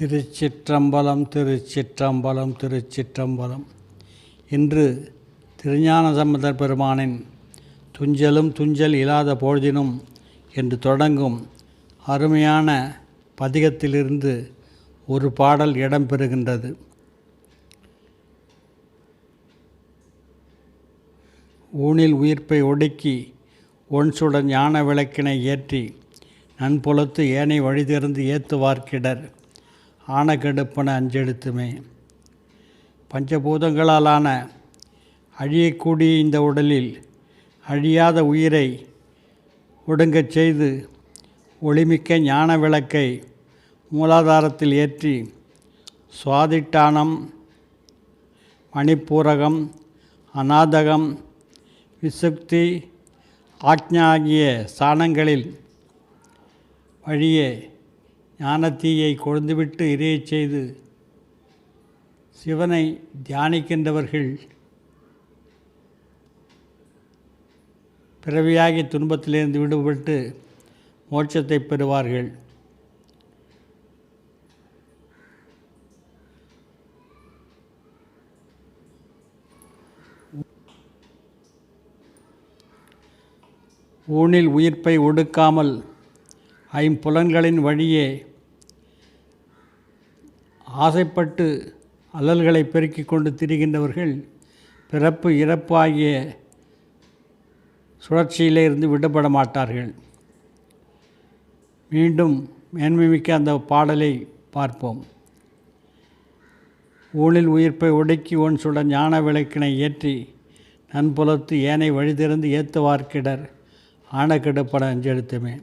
திருச்சிற்றம்பலம் திருச்சிற்றம்பலம் திருச்சிற்றம்பலம். இன்று திருஞான சம்பந்தர் பெருமானின் துஞ்சலும் துஞ்சல் இல்லாத பொழுதினும் என்று தொடங்கும் அருமையான பதிகத்திலிருந்து ஒரு பாடல் இடம்பெறுகின்றது. ஊனில் உயிர்ப்பை ஒடுக்கி ஒன்சுடன் ஞான விளக்கினை ஏற்றி நன்புலத்து ஏனை வழி திறந்து ஏத்துவார்க்கிடர். ஆனகெடுப்பன அஞ்செழுத்துமே. பஞ்சபூதங்களாலான அழியக்கூடிய இந்த உடலில் அழியாத உயிரை ஒடுங்கச் செய்து ஒளிமிக்க ஞான விளக்கை மூலாதாரத்தில் ஏற்றி சுவாதிட்டானம் மணிப்பூரகம் அநாதகம் விசுக்தி ஆக்ஞா ஆகிய ஸ்தானங்களில் வழியே ஞானத்தீயை கொழுந்துவிட்டு இறையச் செய்து சிவனை தியானிக்கின்றவர்கள் பிறவியாகி துன்பத்திலிருந்து விடுபட்டு மோட்சத்தை பெறுவார்கள் ஊனில் உயிர்ப்பை ஒடுக்காமல் ஐம்புலன்களின் வழியே ஆசைப்பட்டு அல்லல்களை பெருக்கிக் கொண்டு திரிகின்றவர்கள் பிறப்பு இறப்பு ஆகிய சுழற்சியிலே இருந்து விடுபட மாட்டார்கள். மீண்டும் மேன்மைமிக்க அந்த பாடலை பார்ப்போம். ஊழில் உயிர்ப்பை ஒடுக்கி ஒன் சுட ஞான விளக்கினை ஏற்றி நன்புலத்து ஏனை வழிதிறந்து ஏத்துவார்க்கிடர் ஆனக்கெடுப்பட அஞ்செழுத்துமே